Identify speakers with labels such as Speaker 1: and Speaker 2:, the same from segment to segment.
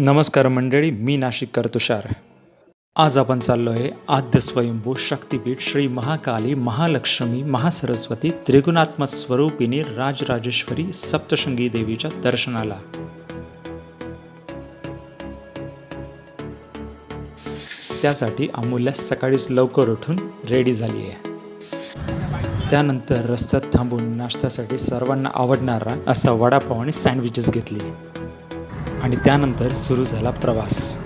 Speaker 1: नमस्कार मंडळी मी नाशिककर तुषार आज आपण चाललो आहे आद्य स्वयंभू शक्तिपीठ श्री महाकाली महालक्ष्मी महासरस्वती त्रिगुणात्मक स्वरूपिणी राजराजेश्वरी सप्तशृंगी देवीच्या दर्शनाला. त्यासाठी अमूल्य सकाळीच लवकर उठून रेडी झाली आहे त्यानंतर रस्त्यात थांबून नाश्त्यासाठी सर्वांना आवडणारा असा वडापाव आणि सँडविचेस घेतली आणि त्यानंतर सुरू झाला प्रवास.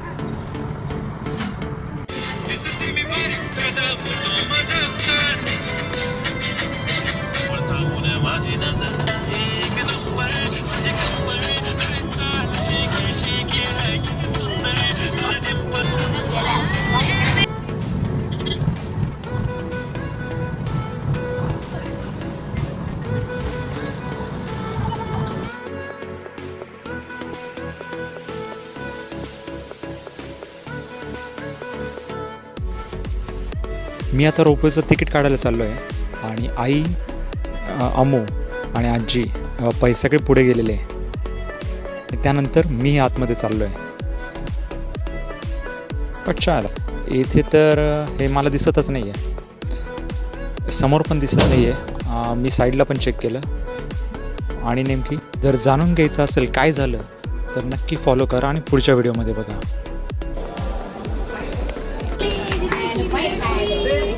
Speaker 2: मी
Speaker 1: आता रोपवेचं तिकीट काढायला चाललो आहे आणि आई अमो आणि आजी पैसेकडे पैशाकडे पुढे गेलेले आहे. त्यानंतर मी आतमध्ये चाललो आहे पण इथे तर हे मला दिसतच नाही आहे समोर पण दिसत नाही आहे मी साईडला पण चेक केलं. आणि नेमकी जर जाणून घ्यायचं असेल काय झालं तर नक्की फॉलो करा आणि पुढच्या व्हिडिओमध्ये बघा.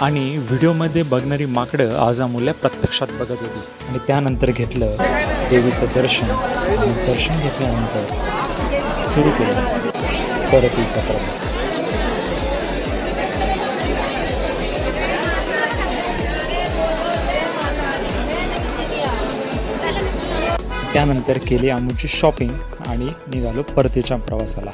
Speaker 1: आणि व्हिडिओमध्ये बघणारी माकडं आज प्रत्यक्षात बघत होती. आणि त्यानंतर घेतलं. देवीचं दर्शन आणि दर्शन घेतल्यानंतर सुरू केलं. परतीचा प्रवास. त्यानंतर केली आमची शॉपिंग आणि निघालो परतीच्या प्रवासाला.